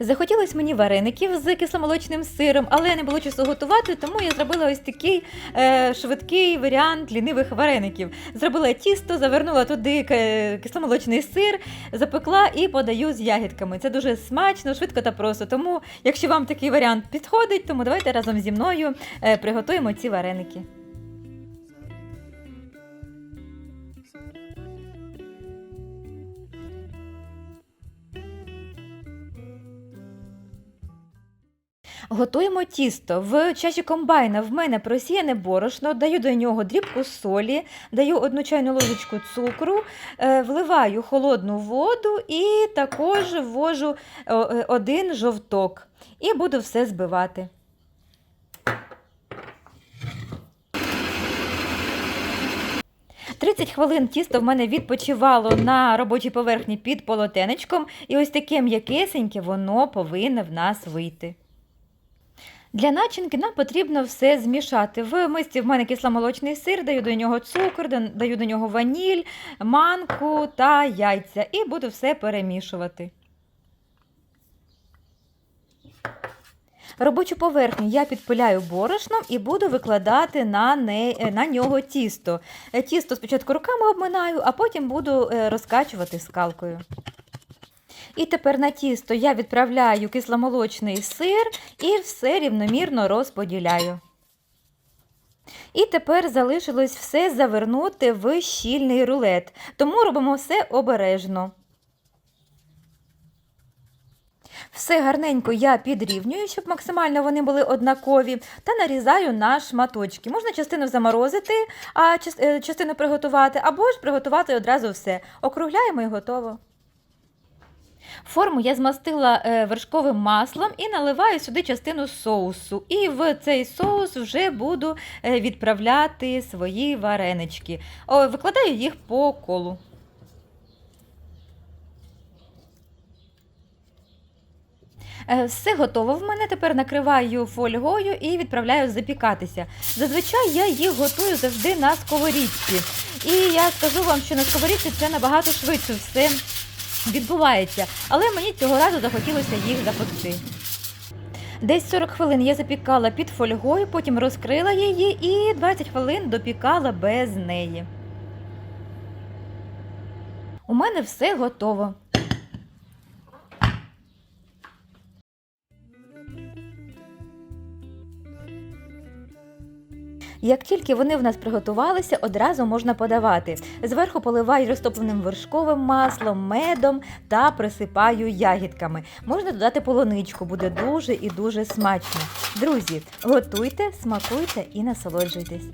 Захотілось мені вареників з кисломолочним сиром, але не було часу готувати, тому я зробила ось такий е, швидкий варіант лінивих вареників. Зробила тісто, завернула туди кисломолочний сир, запекла і подаю з ягідками. Це дуже смачно, швидко та просто. Тому, якщо вам такий варіант підходить, тому давайте разом зі мною е, приготуємо ці вареники. Готуємо тісто. В чаші комбайна в мене просіяне борошно, даю до нього дрібку солі, даю одну чайну ложечку цукру, е, вливаю холодну воду і також ввожу е, один жовток. І буду все збивати. Хвилин тісто в мене відпочивало на робочій поверхні під полотенечком, і ось таке м'якесеньке воно повинне в нас вийти. Для начинки нам потрібно все змішати. В мисці в мене кисломолочний сир, даю до нього цукор, даю до нього ваніль, манку та яйця і буду все перемішувати. Робочу поверхню я підпиляю борошном і буду викладати на, не, на нього тісто. Тісто спочатку руками обминаю, а потім буду е, розкачувати скалкою. І тепер на тісто я відправляю кисломолочний сир і все рівномірно розподіляю. І тепер залишилось все завернути в щільний рулет, тому робимо все обережно. Все гарненько я підрівнюю, щоб максимально вони були однакові, та нарізаю на шматочки. Можна частину заморозити, а е, частину приготувати, або ж приготувати одразу все. Округляємо і готово. Форму я змастила е, вершковим маслом і наливаю сюди частину соусу. І в цей соус вже буду е, відправляти свої варенички. Викладаю їх по колу. Е, Все готово в мене. Тепер накриваю фольгою і відправляю запікатися. Зазвичай я їх готую завжди на сковорідці. І я скажу вам, що на сковорідці це набагато швидше все відбувається. Але мені цього разу захотілося їх запекти. Десь 40 хвилин я запікала під фольгою, потім розкрила її і 20 хвилин допікала без неї. У мене все готово. Як тільки вони в нас приготувалися, одразу можна подавати. Зверху поливаю розтопленим вершковим маслом, медом та присипаю ягідками. Можна додати полуничку, буде дуже і дуже смачно. Друзі, готуйте, смакуйте і насолоджуйтесь.